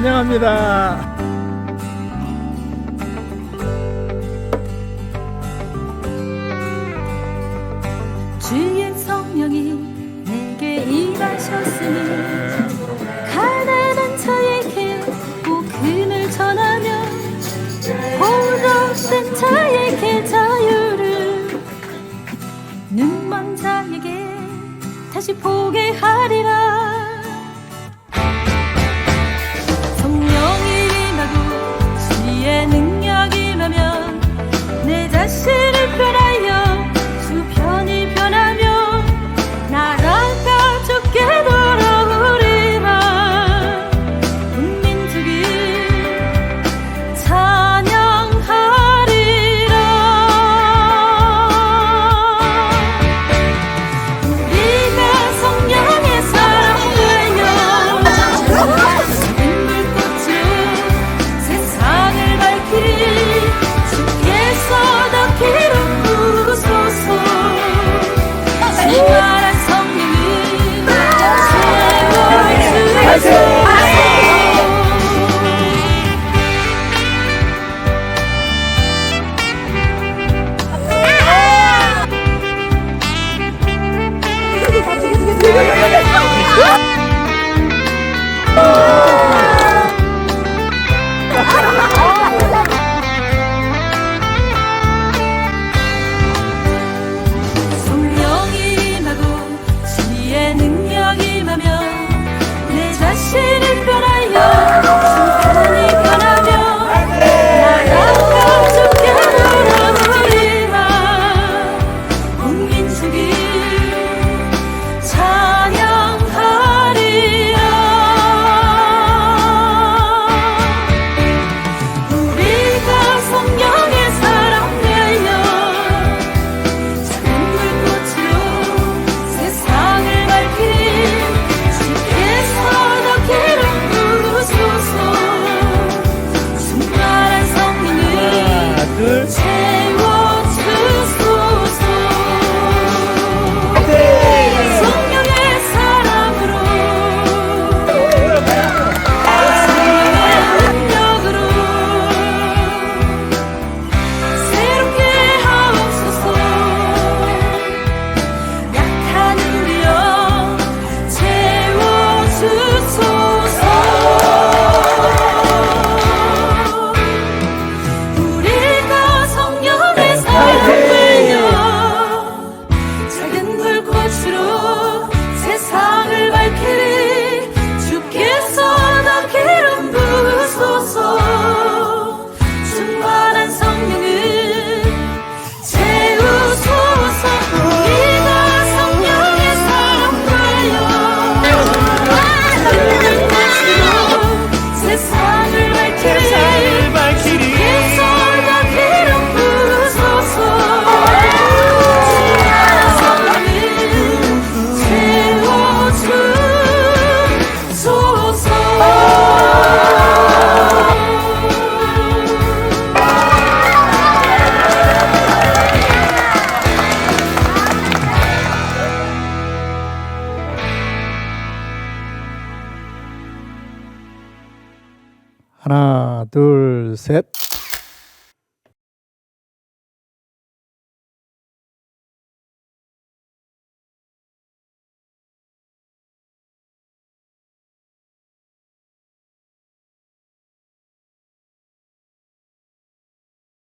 환영합니다. 주의 성령이 내게 임하셨으니 가난한 자에게 복음을 전하며 홀없된 자에게 자유를 눈먼 자에게 다시 보게 하리라 하나, 둘, 셋.